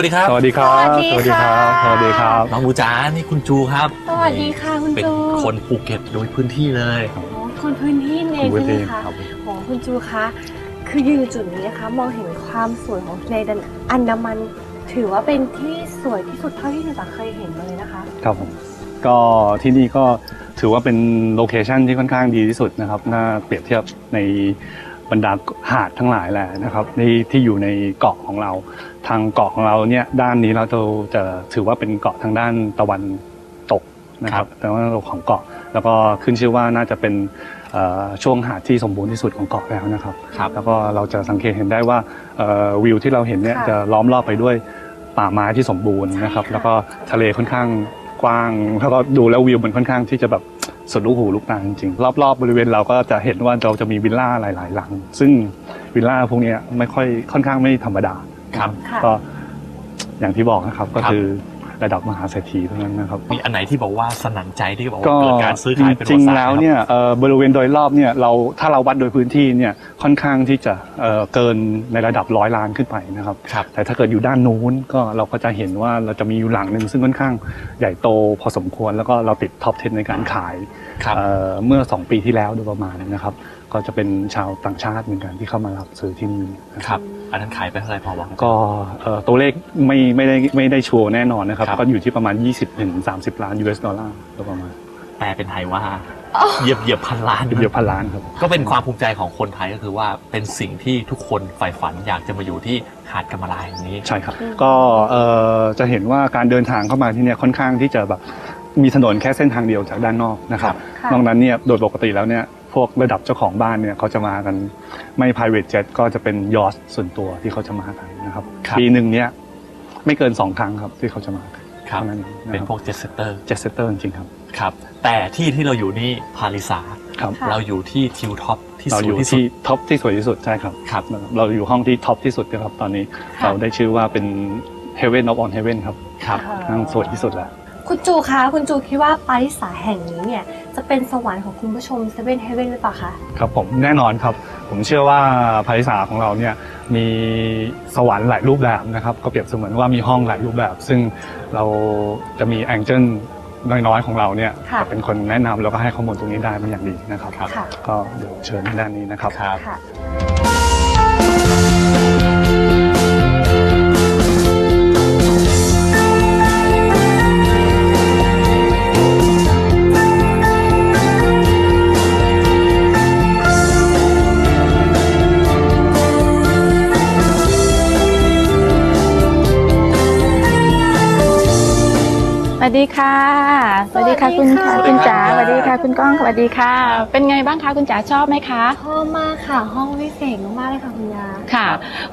จูดีครับ สวัสดีครับ สวัสดีค่ะสวัสดีครับน้องบูจานี่คุณจูครับ สวัสดีค่ะคุณเป็นจูคนภูเก็ตโดยพื้นที่เลยอ๋อคนพื้นที่เองคุณใช่เวไหมทีคะครับโอ้คุณจูคะ คือยืนจุดนี้นะคะ มองเห็นความสวยของทะเลอันดามัน ถือว่าเป็นที่สวยที่สุดเท่าที่หนูจะเคยเห็นมาเลยนะคะ ครับผม ก็ที่นี่ก็ถือว่าเป็นโลเคชันที่ค่อนข้างดีที่สุดนะครับ น่าเปรียบเทียบในบรรดาหาดทั้งหลายแหละนะครับในที่อยู่ในเกาะของเรา ทางเกาะของเราเนี่ยด้านนี้เราจะจะถือว่าเป็นเกาะทางด้านตะวันตกนะครับแต่ว่าเราของเกาะ แล้วก็ขึ้นชื่อว่าน่าจะเป็นเอ่อช่วงหาดที่สมบูรณ์ที่สุดของเกาะแล้วนะครับครับแล้วก็เราจะสังเกตเห็นได้ว่าเอ่อวิวที่เราเห็นเนี่ยค่ะจะล้อมรอบไปด้วยป่าไม้ที่สมบูรณ์นะครับใช่ค่ะแล้วก็ทะเลค่อนข้างกว้างแล้วก็ดูแล้ววิวมันค่อนข้างที่จะแบบสุดลูกหูลูกตาจริงๆรอบๆบริเวณเราก็จะเห็นว่าเราจะมีวิลล่าหลายๆหลัง ซึ่งวิลล่าพวกเนี้ยไม่ค่อยค่อนข้างไม่ธรรมดา ครับ ค่ะ ก็อย่างที่บอกนะครับก็ครับ คือระดับมหาเศรษฐีเท่านั้นนะครับ มีอันไหนที่บอกว่าสนั่นใจที่บอกว่าก็เกิดการซื้อขายเป็นจริงประวัติศาสตๆแล้วครับเนี่ยเอ่อบริเวณโดยรอบเนี่ยเราถ้าเราวัดโดยพื้นที่เนี่ยค่อนข้างที่จะเอ่อเกินในระดับร้อยล้านขึ้นไปนะครับ ครับ แต่ถ้าเกิดอยู่ด้านนู้นก็เราก็จะเห็นว่าเราจะมีอยู่หลังหนึ่งซึ่งค่อนข้างใหญ่โตพอสมควรแล้วก็เราติดท็อป 10 ในการขายครับ เอ่อเมื่อ 2 ปีที่แล้วโดยประมาณนะครับ ก็จะเป็นชาวต่างชาติเหมือนกันที่เข้ามารับซื้อที่นี่นะคครับรับ อันนั้นขายไปเท่าไหร่พอบอกครับก็เอ่อตัวเลขไม่ไม่ได้ไม่ได้ชัวร์แน่นอนนะครับ ครับ ก็อยู่ที่ประมาณ 20ถึง30 ล้าน US ดอลลาร์โดยประมาณแปลเป็นไทยว่าเหยียบเหยียบพันล้านเดียวพันล้านครับ ก็เป็นความภูมิใจของคนไทยก็คือว่าเป็นสิ่งที่ทุกคนใฝ่ฝันอยากจะมาอยู่ที่หาดกำมะลาแห่งนี้ ใช่ครับ อืม ก็เอ่อจะเห็นว่าการเดินทางเข้ามาที่เนี่ยค่อนข้างที่จะแบบมีถนนแค่เส้นทางเดียวจากด้านนอกนะครับ ค่ะ นอกนั้นเนี่ยโดยปกติแล้วเนี่ย พวกระดับเจ้าของบ้านเนี่ยเขาจะมากันไม่ private jet ก็จะเป็นยอสส่วนตัวที่เขาจะมากันนะครับครับ ปีหนึ่งเนี่ยไม่เกินสองครั้งครับที่เขาจะมากันครับเท่านั้นเองนะเป็นครับพวกเจ็ตเซตเตอร์เจ็ตเซตเตอร์จริงๆครับครับแต่ที่ที่เราอยู่นี่พาริสาครับค่ะ เราอยู่ที่ทิวท็อปที่เราสูองยู่ที่สุดที่ท็อปที่สวยที่สุดใช่ครับ ครับ เราอยู่ห้องที่ท็อปที่สุดนะครับตอนนี้ค่ะ เราได้ชื่อว่าเป็น Heaven of on Heaven ครับ ครับห้องสวยที่สุดแล้ว คุณจูคะคุณจูคิดว่าปาริสาแห่งนี้เนี่ยจะเป็นสวรรค์ของคุณผู้ชมเซเว่นเฮเว่นหรือเปล่าคะครับผมแน่นอนครับ ผมเชื่อว่าภาริสาของเราเนี่ยมีสวรรค์หลายรูปแบบนะครับ ก็เปรียบเสมือนว่ามีห้องหลายรูปแบบ ซึ่งเราจะมีแองเจิลน้อยๆของเราเนี่ยค่ะจะเป็นคนแนะนำแล้วก็ให้ข้อมูลตรงนี้ได้เป็นอย่างดีนะครับครับค่ะ ก็เดี๋ยวเชิญด้านนี้นะครับครับค่ะ สวัสดีค่ะ สวัสดีค่ะคุณค่ะสวัสดีคุณครับจ๋า สวัสดีค่ะคุณก้อง สวัสดีค่ะ เป็นไงบ้างคะคุณจ๋าชอบไหมคะ ชอบมากค่ะ ห้องวิเศษมากๆเลยค่ะคุณยา ค่ะ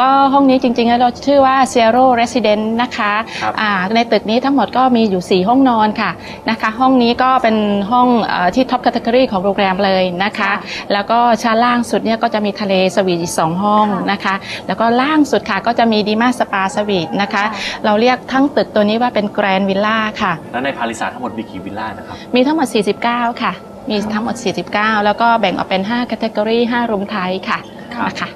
ก็ห้องนี้จริงๆแล้วเราชื่อว่า Zero Resident นะคะครับอ่าในตึกนี้ทั้งหมดก็มีอยู่ 4 ห้องนอนค่ะนะคะ ห้องนี้ก็เป็นห้องเออที่ท็อปแคตตากรีของโรงแรมเลยนะคะค่ะแล้วก็ชั้นล่างสุดเนี่ยก็จะมีทะเลสวีทอีกสองห้องค่ะนะคะ แล้วก็ล่างสุดค่ะก็จะมีดีมาสปาสวีทนะคะค่ะเราเรียกทั้งตึกตัวนี้ว่าเป็นแกรนด์วิลล่าค่ะแล้วในพาริสาทั้งหมดมีกี่วิลล่านะครับ มีทั้งหมด 49 ค่ะ มีทั้งหมด 49 แล้วก็แบ่งออกเป็น5 c a t e g o r y 5รูมไทยค่ะครับ นะคะ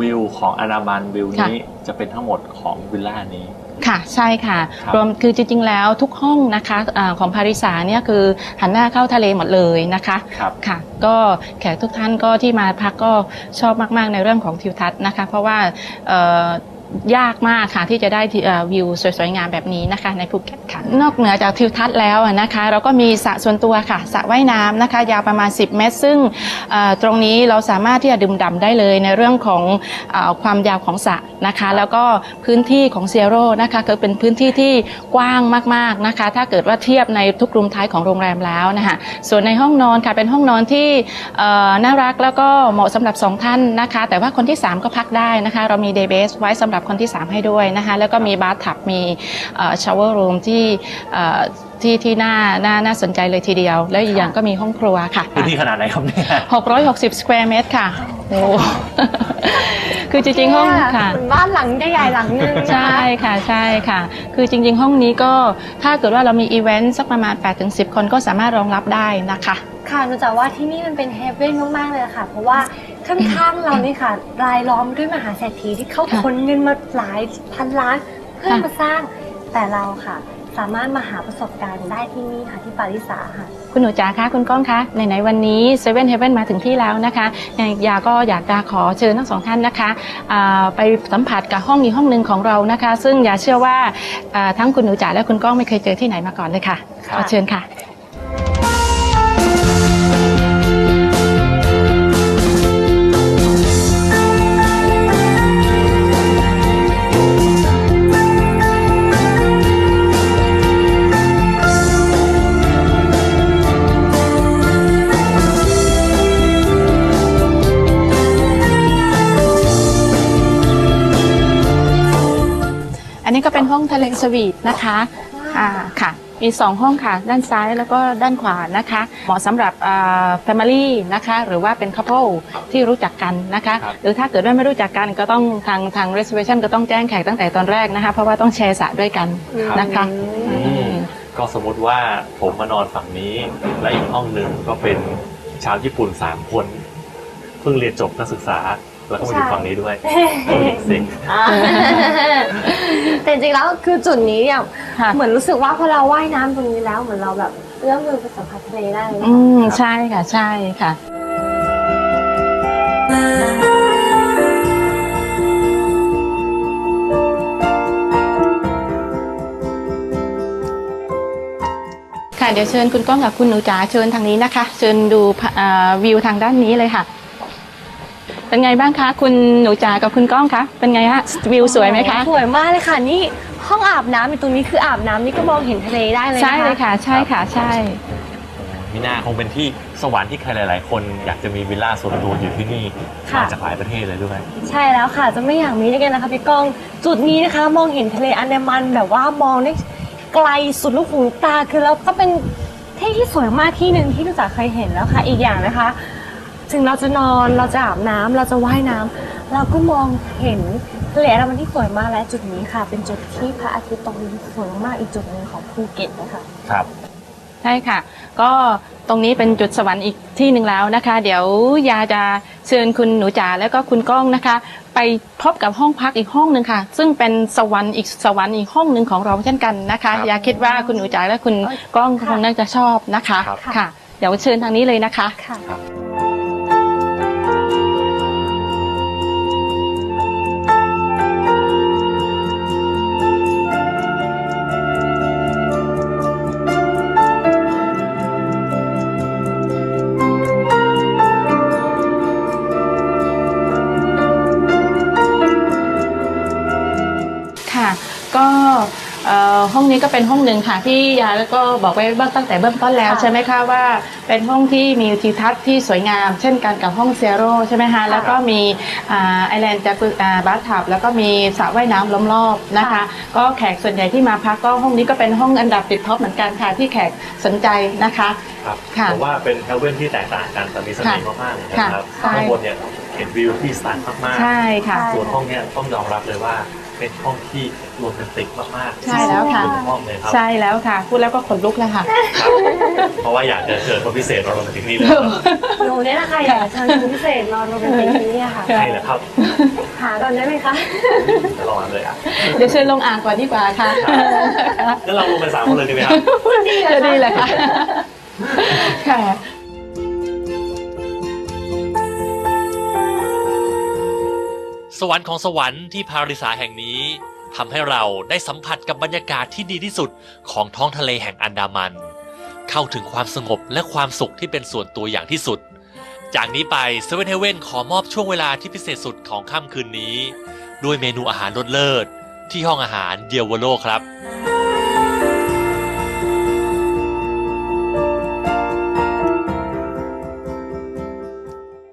วิวของอนามันวิวค่ะนี้จะเป็นทั้งหมดของวิลล่านี้ ค่ะ ใช่ค่ะครับรวมคือจริงๆแล้วทุกห้องนะคะอาของพาริสาเนี่ยคือหันหน้าเข้าทะเลหมดเลยนะคะครับ ค่ะ ก็แขกทุกท่านก็ที่มาพักก็ชอบมากๆในเรื่องของทิวทัศน์นะคะ เพราะว่าเอ่อ ยากมากค่ะที่จะได้วิวสวยๆงามแบบนี้นะคะในภูเก็ตค่ะนอกเหนือจากทิวทัศน์แล้วนะคะ เราก็มีสระส่วนตัวค่ะสระว่ายน้ำนะคะ ยาวประมาณ 10 เมตร ซึ่งตรงนี้เราสามารถที่จะดื่มด่ำได้เลยในเรื่องของอความยาวของสระนะคะ แล้วก็พื้นที่ของเซียโร่นะคะก็เป็นพื้นที่ที่กว้างมากๆนะคะ ถ้าเกิดว่าเทียบในทุกรูมท้ายของโรงแรมแล้วนะคะส่วนในห้องนอนค่ะเป็นห้องนอนที่น่ารักแล้วก็เหมาะสำหรับสองท่านนะคะ แต่ว่าคนที่ 3 ก็พักได้นะคะ เรามีเดย์เบสไว้สำหรับคนที่ 3 ให้ด้วยนะคะแล้วก็มีบาร์ทับมีชาวเวอร์รูมที่เอ่อที่ที่น่าน่าน่าสนใจเลยทีเดียว แล้วอีกอย่างก็มีห้องครัวค่ะพื้นที่ขนาดไหนครับเนี่ย660สแควร์เมตรค่ะโอ้คือจริงๆห้องค่ะเหมือนบ้านหลังใหญ่ๆหลังนึงนะคะใช่ค่ะใช่ค่ะ คือจริง ๆ ห้องนี้ก็ถ้าเกิดว่าเรามีอีเวนต์สักประมาณ8-10 คนก็สามารถรองรับได้นะคะ ค่ะหนูจะว่าที่นี่มันเป็นเฮเว่นมากๆเลยค่ะ เพราะว่าข้างๆเรานี่ค่ะ รายล้อมด้วยมหาเศรษฐีที่เขาค่ะขนเงินมาหลายพันล้านเพื่อมาสร้างแต่เราค่ะ สามารถมาหาประสบการณ์ได้ที่นี่ค่ะที่ปาริสาค่ะ คุณหนูจ๋าคะคุณก้องคะไหนๆวันนี้เซเว่นเฮเว่นมาถึงที่แล้วนะคะยังไงยาก็อยากจะขอเชิญทั้งสองท่านนะคะอ่าไปสัมผัสกับห้องอีกห้องหนึ่งของเรานะคะ ซึ่งยาเชื่อว่าอ่าทั้งคุณหนูจ๋าและคุณก้องไม่เคยเจอที่ไหนมาก่อนเลยค่ะครับขอเชิญค่ะ สวีทนะคะอ่าค่ะมีสองห้องค่ะ ด้านซ้ายแล้วก็ด้านขวานะคะ เหมาะสำหรับอ่า family นะคะ หรือว่าเป็น couple ที่รู้จักกันนะคะครับหรือถ้าเกิดว่าไม่รู้จักกันก็ต้องทางทาง reservation ก็ต้องแจ้งแขกตั้งแต่ตอนแรกนะคะ เพราะว่าต้องแชร์สระด้วยกันนะคะอืมก็สมมติว่าผมมานอนฝั่งนี้ และอีกห้องหนึ่งก็เป็นชาวญี่ปุ่นสามคน เพิ่งเรียนจบนักศึกษา แล้วก็มาอยู่ฝั่งนี้ด้วยสิอ่าแต่จริงๆแล้วคือจุดนี้เนี่ยค่ะเหมือนรู้สึกว่าพอเราว่ายน้ำตรงนี้แล้วเหมือนเราแบบเอื้อมมือไปสัมผัสทะเลได้เลยอืมใช่ค่ะใช่ค่ะ ค่ะเดี๋ยวเชิญคุณก้องกับคุณหนูจ๋าเชิญทางนี้นะคะ เชิญดูอ่าวิวทางด้านนี้เลยค่ะ เป็นไงบ้างคะ คุณหนูจ๋ากับคุณก้องคะเป็นไงฮะวิวสวยไหมคะ สวยมากเลยค่ะนี่ห้องอาบน้ำอยู่ตรงนี้คืออาบน้ำนี่ก็มองเห็นทะเลได้เลยใช่เลยค่ะ ใช่ค่ะ ใช่ มิน่าคงเป็นที่สวรรค์ที่ใครหลาย ๆ คนอยากจะมีวิลล่าส่วนตัวอยู่ที่นี่มาจากหลายประเทศเลยด้วย ใช่แล้วค่ะ จะไม่อยากมีได้ไงนะคะพี่ก้อง จุดนี้นะคะ มองเห็นทะเลอันดามันแบบว่ามองได้ไกลสุดลูกหูลูกตาคือแล้วก็เป็นที่ที่สวยมากที่หนึ่งที่รู้จักเคยเห็นแล้วค่ะ อีกอย่างนะคะ ถึงเราจะนอนเราจะอาบน้ำเราจะว่ายน้ำเราก็มองเห็นทะเลอันดามันที่สวยมากและจุดนี้ค่ะ เป็นจุดที่พระอาทิตย์ตกดินสวยมากอีกจุดหนึ่งของภูเก็ตนะคะ ครับ ใช่ค่ะ ก็ตรงนี้เป็นจุดสวรรค์อีกที่หนึ่งแล้วนะคะ เดี๋ยวยาจะเชิญคุณหนูจ๋าแล้วก็คุณก้องนะคะ ไปพบกับห้องพักอีกห้องหนึ่งค่ะ ซึ่งเป็นสวรรค์อีกสวรรค์อีกห้องหนึ่งของเราเช่นกันนะคะ ครับ ยาคิดว่าคุณหนูจ๋าและคุณก้องค่ะคงน่าจะชอบนะคะ ครับ ค่ะ เดี๋ยวเชิญทางนี้เลยนะคะ ค่ะค่ะ อ่อห้องนี้ก็เป็นห้องหนึ่งค่ะที่ยาก็บอกไว้บ้างตั้งแต่เบื้องต้นแล้วค่ะใช่ไหมคะว่าเป็นห้องที่มีทิวทัศน์ที่สวยงาม เช่นกันกับห้องเซโร่ใช่ไหมคะแล้วก็มีไอแลนด์จากบาร์ทับแล้วก็มีสระว่ายน้ำล้อมรอบนะคะค่ะก็แขกส่วนใหญ่ที่มาพักก็ห้องนี้ก็เป็นห้องอันดับติดท็อปเหมือนกันค่ะที่แขกสนใจนะคะครับค่ะผมว่าเป็นแคลเว่นที่แตกต่างกันแต่มีเสน่ห์มากๆเลยนะครับค่ะข้างบนเนี่ยเห็นวิวที่สันมากใช่ค่ะใช่ๆส่วนห้องเนี่ยต้องยอมรับเลยว่า เป็นห้องที่โรแมนติกมากๆใช่แล้วค่ะที่สุดในห้องเลยครับใช่แล้วค่ะ พูดแล้วก็ขนลุกแล้วค่ะ ครับเพราะว่าอยากจะเชิญคนพิเศษมาโรแมนติกนี่เลยหนูเนี่ยนะคะอยากจะเชิญคุณพิเศษมาโรแมนติกที่นี่ค่ะ ใช่แล้วครับหาก่อนได้ไหมคะตลอดเลยอะเดี๋ยวเชิญลงอ่างก่อนดีกว่าค่ะงั้นเราลงไปสามคนเลยดีไหมครับจะดีเลยค่ะ ค่ะ สวรรค์ของสวรรค์ที่พาริสาแห่งนี้ทำให้เราได้สัมผัสกับบรรยากาศที่ดีที่สุดของท้องทะเลแห่งอันดามัน เข้าถึงความสงบและความสุขที่เป็นส่วนตัวอย่างที่สุด จากนี้ไปเซเว่นเฮเว่นขอมอบช่วงเวลาที่พิเศษสุดของค่ำคืนนี้ ด้วยเมนูอาหารรสเลิศ ที่ห้องอาหารเดียววโลครับ